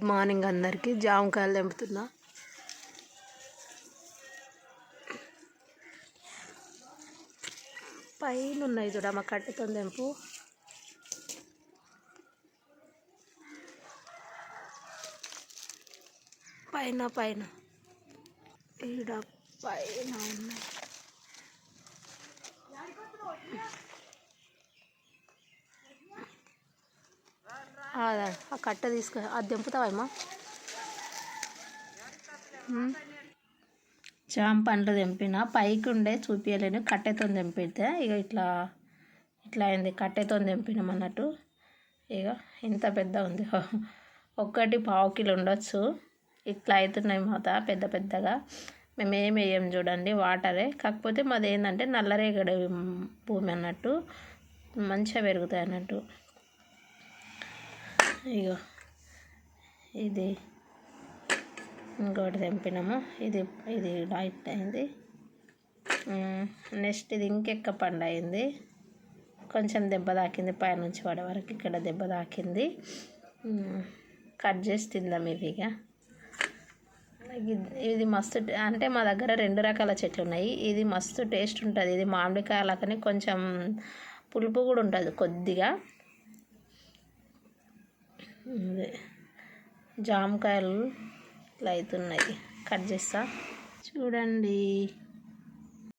Good morning అందరికీ జామకాయలు తెంపుతున్నా. పైన ఉన్నాయి చూడ మా కట్టెతో తెంపు. పైన పైన. ఈడ పైన ఉన్నాయి. ఆ కట్ట తీసుకు అది తెంపుతావమ్మా జామ పండ్లు తెంపిన పైకి ఉండే చూపించలేను కట్టెతో తెంపితే ఇక ఇట్లా ఇట్లా అయింది కట్టెతో తెంపినాం అన్నట్టు. ఇక ఇంత పెద్ద ఉంది. ఒక్కటి పావు కిలో ఉండొచ్చు. ఇట్లా అవుతున్నాయి మాత పెద్ద పెద్దగా. మేము ఏం వేయం చూడండి వాటరే. కాకపోతే మాది ఏంటంటే నల్లరేగడి భూమి అన్నట్టు మంచిగా పెరుగుతాయి అన్నట్టు. ఇగో ఇది ఇంకోటి తెంపినాము. ఇది ఇది లైట్ అయింది. నెక్స్ట్ ఇది ఇంకెక్క పండు అయింది. కొంచెం దెబ్బ తాకింది పైనుంచి పడే వరకు ఇక్కడ దెబ్బ తాకింది. కట్ చేసి తిందాం ఇది ఇక ఇది మస్తు అంటే మా దగ్గర రెండు రకాల చెట్లు ఉన్నాయి. ఇది మస్తు టేస్ట్ ఉంటుంది. ఇది మామిడికాయలకని కొంచెం పులుపు కూడా ఉంటుంది కొద్దిగా. అదే జామకాయలు ఇట్లా అవుతున్నాయి కట్ చేస్తా. చూడండి.